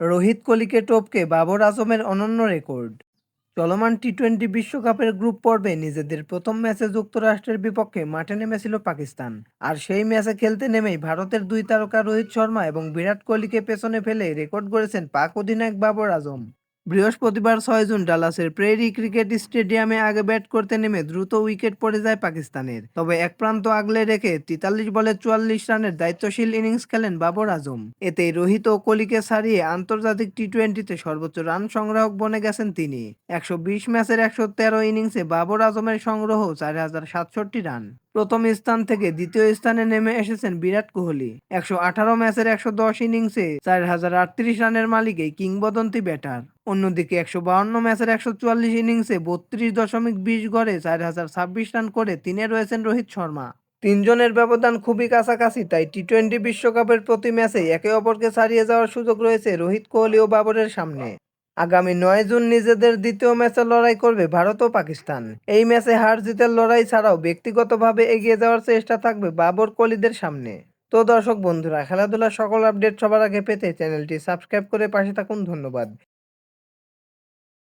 রোহিত কোহলিকে টপকে বাবর আজমের অনন্য রেকর্ড। চলমান টি টোয়েন্টি বিশ্বকাপের গ্রুপ পর্বে নিজেদের প্রথম ম্যাচে যুক্তরাষ্ট্রের বিপক্ষে মাঠে নেমেছিল পাকিস্তান। আর সেই ম্যাচে খেলতে নেমেই ভারতের দুই তারকা রোহিত শর্মা এবং বিরাট কোহলিকে পেছনে ফেলে রেকর্ড করেছেন পাক অধিনায়ক বাবর আজম। বৃহস্পতিবার ছয় জুন ডালাসের প্রেরি ক্রিকেট স্টেডিয়ামে আগে ব্যাট করতে নেমে দ্রুত উইকেট পড়ে যায় পাকিস্তানের। তবে এক প্রান্ত আগলে রেখে তেতাল্লিশ বলে চুয়াল্লিশ রানের দায়িত্বশীল ইনিংস খেলেন বাবর আজম। এতে রোহিত ও কোহলিকে ছাড়িয়ে আন্তর্জাতিক টি টোয়েন্টিতে সর্বোচ্চ রান সংগ্রাহক বনে গেছেন তিনি। একশো বিশ ম্যাচের একশো তেরো ইনিংসে বাবর আজমের সংগ্রহ চার হাজার সাতষট্টি রান। প্রথম স্থান থেকে দ্বিতীয় স্থানে নেমে এসেছেন বিরাট কোহলি। একশো আঠারো ম্যাচের একশো দশ ইনিংসে চার হাজার আটত্রিশ রানের মালিক এই কিংবদন্তি ব্যাটার। অন্যদিকে একশো বাউন্ন ম্যাচের একশো চুয়াল্লিশ ইনিংসে বত্রিশ দশমিক বিশ গড়ে চার হাজার ছাব্বিশ রান করে তিনে রয়েছেন রোহিত শর্মা। তিনজনের ব্যবধান খুবই কাছাকাছি, তাই টি টোয়েন্টি বিশ্বকাপের প্রতি ম্যাচে একে অপরকে ছাড়িয়ে যাওয়ার সুযোগ রয়েছে রোহিত কোহলি ও বাবরের সামনে। আগামী নয় জুন নিজেদের দ্বিতীয় ম্যাচে লড়াই করবে ভারত ও পাকিস্তান। এই ম্যাচে হার জিতের লড়াই ছাড়াও ব্যক্তিগতভাবে এগিয়ে যাওয়ার চেষ্টা থাকবে বাবর কোহলিদের সামনে। তো দর্শক বন্ধুরা, খেলাধুলার সকল আপডেট সবার আগে পেতে চ্যানেলটি সাবস্ক্রাইব করে পাশে থাকুন। ধন্যবাদ।